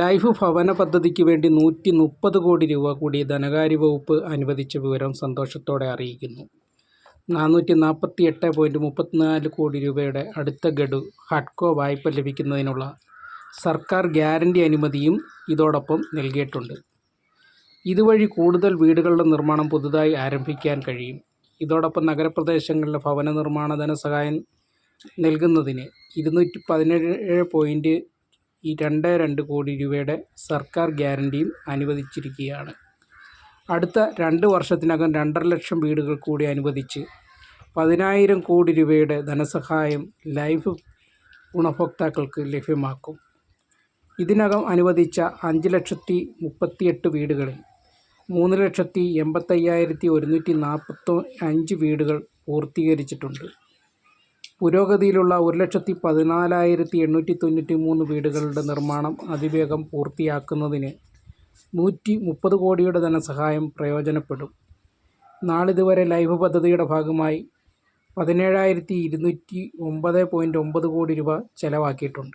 Life ഭവന പദ്ധതിക്ക് വേണ്ടി നൂറ്റി മുപ്പത് കോടി രൂപ കൂടി ധനകാര്യ വകുപ്പ് അനുവദിച്ച വിവരം സന്തോഷത്തോടെ അറിയിക്കുന്നു. നാനൂറ്റി നാൽപ്പത്തി എട്ട് പോയിന്റ് മുപ്പത്തിനാല് കോടി രൂപയുടെ അടുത്ത ഗഡു ഹഡ്കോ വായ്പ ലഭിക്കുന്നതിനുള്ള സർക്കാർ ഗ്യാരണ്ടി അനുമതിയും ഇതോടൊപ്പം നൽകിയിട്ടുണ്ട്. ഇതുവഴി കൂടുതൽ വീടുകളുടെ നിർമ്മാണം പുതുതായി ആരംഭിക്കാൻ കഴിയും. ഇതോടൊപ്പം നഗരപ്രദേശങ്ങളിലെ ഭവന നിർമ്മാണ ധനസഹായം നൽകുന്നതിന് ഇരുന്നൂറ്റി പതിനേഴ് പോയിന്റ് ഈ രണ്ട് രണ്ട് കോടി രൂപയുടെ സർക്കാർ ഗ്യാരണ്ടിയും അനുവദിച്ചിരിക്കുകയാണ്. അടുത്ത രണ്ട് വർഷത്തിനകം രണ്ടര ലക്ഷം വീടുകൾ കൂടി അനുവദിച്ച് പതിനായിരം കോടി രൂപയുടെ ധനസഹായം ലൈഫ് ഗുണഭോക്താക്കൾക്ക് ലഭ്യമാക്കും. ഇതിനകം അനുവദിച്ച അഞ്ച് ലക്ഷത്തി മുപ്പത്തിയെട്ട് വീടുകളിൽ മൂന്ന് ലക്ഷത്തി എൺപത്തയ്യായിരത്തി ഒരുന്നൂറ്റി നാൽപ്പത്തി അഞ്ച് വീടുകൾ പൂർത്തീകരിച്ചിട്ടുണ്ട്. പുരോഗതിയിലുള്ള ഒരു ലക്ഷത്തി പതിനാലായിരത്തി എണ്ണൂറ്റി തൊണ്ണൂറ്റി മൂന്ന് വീടുകളുടെ നിർമ്മാണം അതിവേഗം പൂർത്തിയാക്കുന്നതിന് നൂറ്റി മുപ്പത് കോടിയുടെ ധനസഹായം പ്രയോജനപ്പെടും. നാളിതുവരെ ലൈഫ് പദ്ധതിയുടെ ഭാഗമായി പതിനേഴായിരത്തി ഇരുന്നൂറ്റി ഒമ്പത് പോയിന്റ് ഒമ്പത് കോടി രൂപ ചെലവാക്കിയിട്ടുണ്ട്.